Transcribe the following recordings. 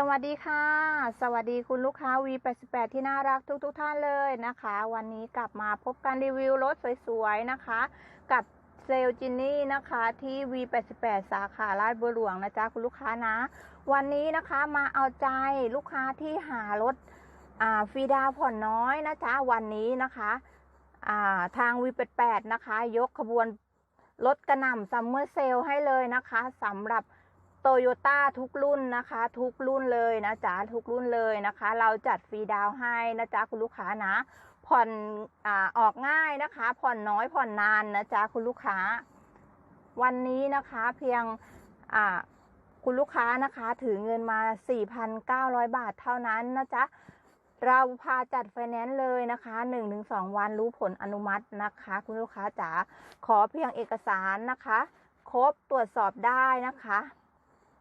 สวัสดีค่ะ สวัสดีคุณลูกค้า V88 ที่น่ารักทุกๆทท่านเลยนะคะ วันนี้กลับมาพบกันรีวิวรถสวยๆนะคะ กับเซลลจินนี่นะคะที่ V88 สาขาลาดบัวหลวงนะจ๊ะคุณลูกค้านะ วันนี้นะคะมาเอาใจลูกค้าที่หารถอ่าฟรีดาวผ่อนน้อยนะจ๊ะวันนี้นะคะอ่าทาง V88 นะคะ ยกขบวนรถกระหน่ำซัมเมอร์เซลให้เลยนะคะสำหรับ โตโยต้าทุกรุ่นนะคะ ทุกรุ่นเลยนะจ๊ะทุกรุ่นเลยนะคะ เราจัดฟรีดาวให้นะจ๊ะคุณลูกค้านะ ผ่อนอ่าออกง่ายนะคะ ผ่อนน้อยผ่อนนานนะจ๊ะคุณลูกค้า วันนี้นะคะเพียงอ่าคุณลูกค้านะคะถือเงินมา 4,900 บาทเท่านั้นนะจ๊ะเราพาจัดไฟแนนซ์เลยนะคะ 1-2 วันรู้ผลอนุมัตินะคะ คุณลูกค้าจ๋าขอเพียงเอกสารนะคะ ครบตรวจสอบได้นะคะ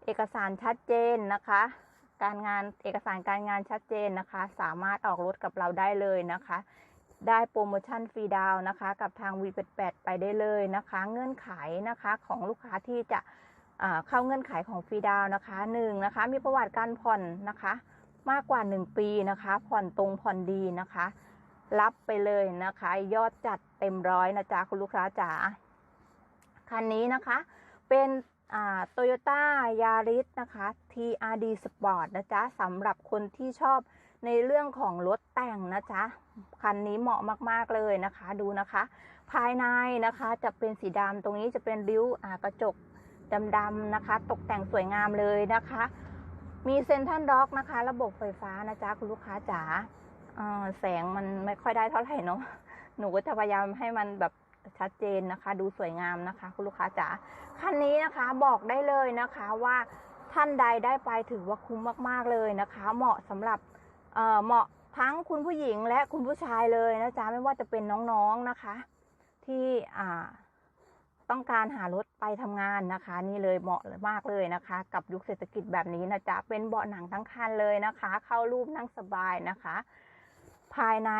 เอกสารชัดเจนนะคะ การงานเอกสารการงานชัดเจนนะคะ สามารถออกรถกับเราได้เลยนะคะ ได้โปรโมชั่นฟรีดาวนะคะ กับทาง V88 ไปได้เลยนะคะ เงื่อนไขนะคะของลูกค้าที่จะเข้าเงื่อนไขของฟรีดาวนะคะหนึ่งนะคะ มีประวัติการผ่อนนะคะ มากกว่า 1 ปีนะคะ ผ่อนตรงผ่อนดีนะคะ รับไปเลยนะคะ ยอดจัดเต็มร้อยนะจ๊ะคุณลูกค้าจ๋าคันนี้นะคะ เป็น โตโยต้ายาริสนะคะ TRD Sport นะจ๊ะสำหรับคนที่ชอบในเรื่องของรถแต่งนะจ๊ะ คันนี้เหมาะมากๆเลยนะคะ ดูนะคะ ภายในนะคะจะเป็นสีดำตรงนี้จะเป็นริ้วกระจกดำๆนะคะ ตกแต่งสวยงามเลยนะคะ มีเซนทันด็อกนะคะ ระบบไฟฟ้านะจ๊ะ คุณลูกค้าจ๋าแสงมันไม่ค่อยได้เท่าไหร่เนาะหนูก็จะพยายามให้มันแบบ ชัดเจนนะคะ ดูสวยงามนะคะ คุณลูกค้าจ๋าคันนี้นะคะบอกได้เลยนะคะว่าท่านใดได้ไปถือว่าคุ้มมากๆเลยนะคะ เหมาะสำหรับเอ่อเหมาะทั้งคุณผู้หญิงและคุณผู้ชายเลยนะจ๊ะไม่ว่าจะเป็นน้องๆนะคะ ที่อ่าต้องการหารถไปทำงานนะคะ นี่เลยเหมาะมากเลยนะคะ กับยุคเศรษฐกิจแบบนี้นะจ๊ะเป็นเบาะหนังทั้งคันเลยนะคะ เข้ารูปนั่งสบายนะคะ ภายใน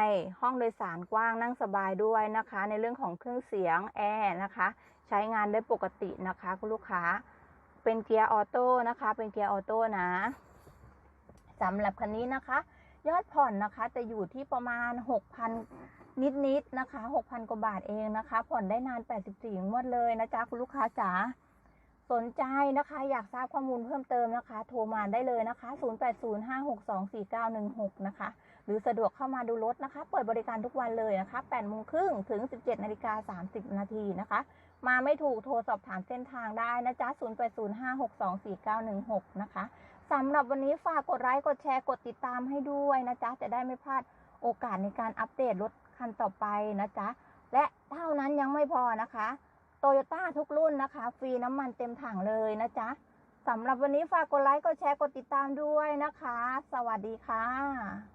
ห้องโดยสารกว้างนั่งสบายด้วยนะคะ ในเรื่องของเครื่องเสียงแอร์นะคะ ใช้งานได้ปกตินะคะคุณลูกค้า เป็นเกียร์ออโต้นะคะ เป็นเกียร์ออโต้นะสำหรับคันนี้นะคะ ยอดผ่อนนะคะจะอยู่ที่ประมาณ 6,000 นิดๆนะคะ 6,000 กว่าบาทเองนะคะ ผ่อนได้นาน 84งวดเลยนะจ๊ะคุณลูกค้าจ๋า สนใจนะคะอยากทราบข้อมูลเพิ่มเติมนะคะ โทรมาได้เลยนะคะ 0805624916 นะคะ หรือสะดวกเข้ามาดูรถนะคะ เปิดบริการทุกวันเลยนะคะ8โมงครึ่งถึง 17นาฬิกา30นาทีนะคะ มาไม่ถูกโทรสอบถามเส้นทางได้นะจ๊ะ 0805624916 นะคะสำหรับวันนี้ฝากกดไลค์กดแชร์กดติดตามให้ด้วยนะจ๊ะ จะได้ไม่พลาดโอกาสในการอัปเดตรถคันต่อไปนะจ๊ะ และเท่านั้นยังไม่พอนะคะ โยต้าทุกรุ่นนะคะ ฟรีน้ำมันเต็มถังเลยนะจ๊ะสำหรับวันนี้ฝากกดไลค์ กดแชร์ กดติดตามด้วยนะคะ สวัสดีค่ะ